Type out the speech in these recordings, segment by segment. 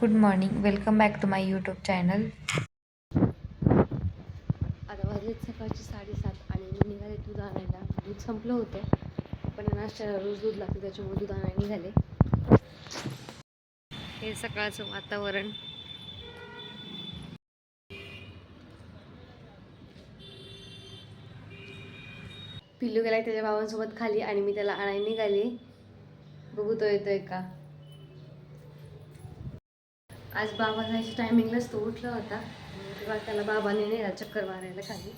Good morning welcome back to my YouTube channel आता वाजलेत सकाळची साडेसात आणि मी निघाले दूध आणायला. दूध संपलं होतं पण नाश्त्याला रोज दूध लागतं त्याच्यामुळे दूध आणायला निघाले. हे सकाळचं वातावरण. पिल्लू गेलाय त्याच्या भावांसोबत खाली आणि मी त्याला आणायला निघाले. बघू तो येतोय का? आज बाबा जायच्या टायमिंगलाच तो उठला होता. तेव्हा त्याला बाबाने नेला चक्कर मारायला खाली.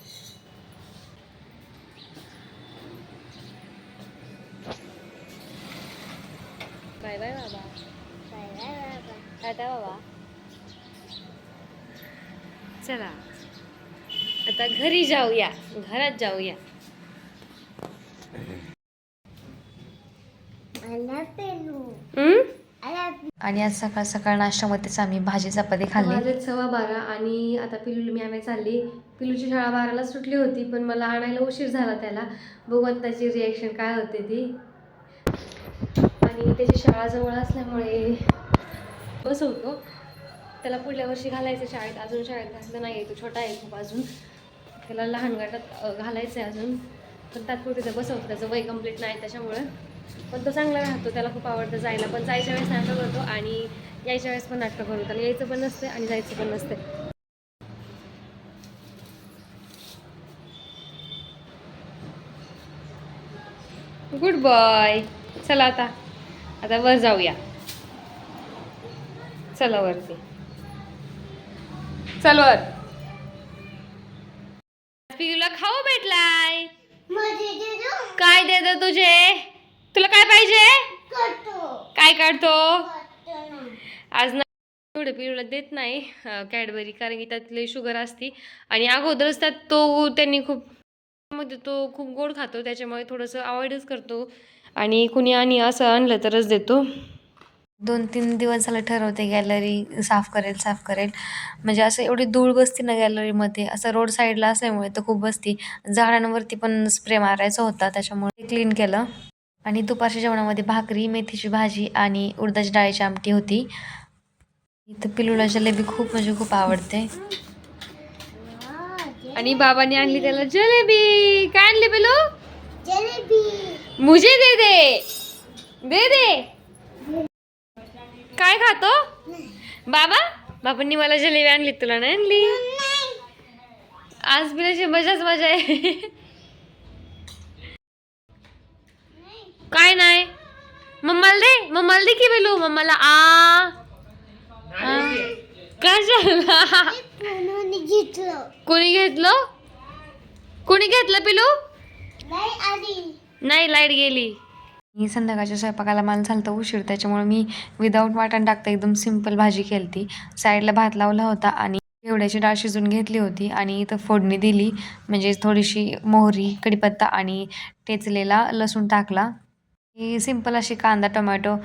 बाय बाय बाबा. टाटा बाबा. चला. आता घरी जाऊया. घरात जाऊया. हम्म? आणि आज सकाळ सकाळ नाश्त्यामध्येच आम्ही भाजी चपाती खाल्ली. वाजलेत सव्वा बारा आणि आता पिलूला मी आणायला चालली. पिलूची शाळा बाराला सुटली होती पण मला आणायला उशीर झाला त्याला. बघून त्याची रिॲक्शन काय होते ती. आणि त्याची शाळा जवळ असल्यामुळे बसवतो त्याला पुढल्या वर्षी घालायचं शाळेत अजून शाळेत घातलं नाही तो छोटा आहे खूप अजून. त्याला लहान गटात घालायचं आहे अजून. पण तात्पुरते बसवतो त्याचं वय कंप्लीट नाही त्याच्यामुळं. पण तो चांगला राहतो त्याला खूप आवडतं जायला. पण जायच्या वेळेस नाटक करतो आणि यायच्या वेळेस पण नाटकं करतो त्याला यायचं पण नसतं आणि जायचं पण नसतं. गुड बॉय चला आता. आता वर जाऊया. चला वरती. चल वर. पिऊला खाऊ भेटलाय. काय देतो तुझे? तुला काय पाहिजे? काय काढतो? आज ना एवढं पिऊला देत नाही कॅडबरी कारण की त्यात लई शुगर असती. आणि अगोदरच त्यात तो त्यांनी खूप मध्ये तो खूप गोड खातो त्याच्यामुळे थोडंसं अवॉइडच करतो. आणि कुणी आणि असं आणलं तरच देतो. दोन तीन दिवस झालं ठरवते गॅलरी साफ करेल साफ करेल. म्हणजे असं एवढी धूळ बसती ना गॅलरीमध्ये असं रोड साईडला असल्यामुळे तर खूप बसती. झाडांवरती पण स्प्रे मारायचा होता त्याच्यामुळे क्लीन केलं. आणि दुपारच्या जेवणामध्ये भाकरी मेथीची भाजी आणि उडदाची डाळीची आमटी होती. इथं पिलूला जलेबी खूप म्हणजे खूप आवडते. आणि बाबांनी आणली त्याला जलेबी. काय आणली पेलो? मुझे दे दे. दे दे. काय खातो? बाबा बाबांनी मला जलेबी आणली तुला नाही आणली? आज बिलाची मजाच मजा आहे. काय नाही. मम्माला दे मम्माला दे की बेलू मम्माला. आ. आ. कशाला? कोणी घेतलं? कोणी घेतलं? पिलू? नाही लाइट गेली. मी संध्याकाळच्या स्वयंपाकाला मला झालं तर उशीर त्याच्यामुळे मी विदाऊट वाटण टाकता एकदम सिंपल भाजी केली ती साईडला भात लावला होता आणि एवढ्याची डाळ शिजून घेतली होती आणि इथं फोडणी दिली. म्हणजे थोडीशी मोहरी कढीपत्ता आणि टेचलेला लसूण टाकला. ही सिंपल अशी कांदा टोमॅटो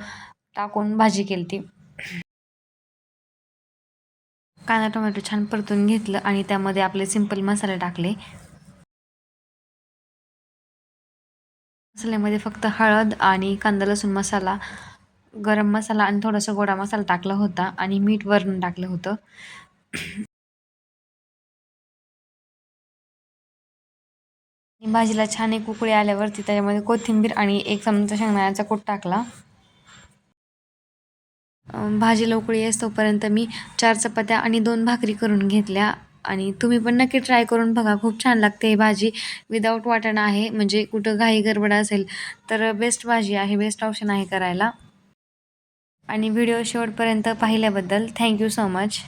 टाकून भाजी केली ती कांदा टोमॅटो छान परतून घेतलं आणि त्यामध्ये आपले सिंपल मसाले टाकले. मसाल्यामध्ये फक्त हळद आणि कांदा लसूण मसाला गरम मसाला आणि थोडासा गोडा मसाला टाकला होता आणि मीठ वरून टाकलं होतं. भाजीला छान एक उकळी आल्यावरती त्याच्यामध्ये कोथिंबीर आणि एक चमचा शेंगदाण्याचा कूट टाकला. भाजीला उकळी असतोपर्यंत मी चार चपात्या आणि दोन भाकरी करून घेतल्या. आणि तुम्ही पण नक्की ट्राय करून बघा खूप छान लागते ही भाजी. विदाऊट वाटण आहे म्हणजे कुठं घाई गडबड असेल तर बेस्ट भाजी आहे बेस्ट ऑप्शन आहे करायला. आणि व्हिडिओ शेवटपर्यंत पाहिल्याबद्दल थँक्यू सो मच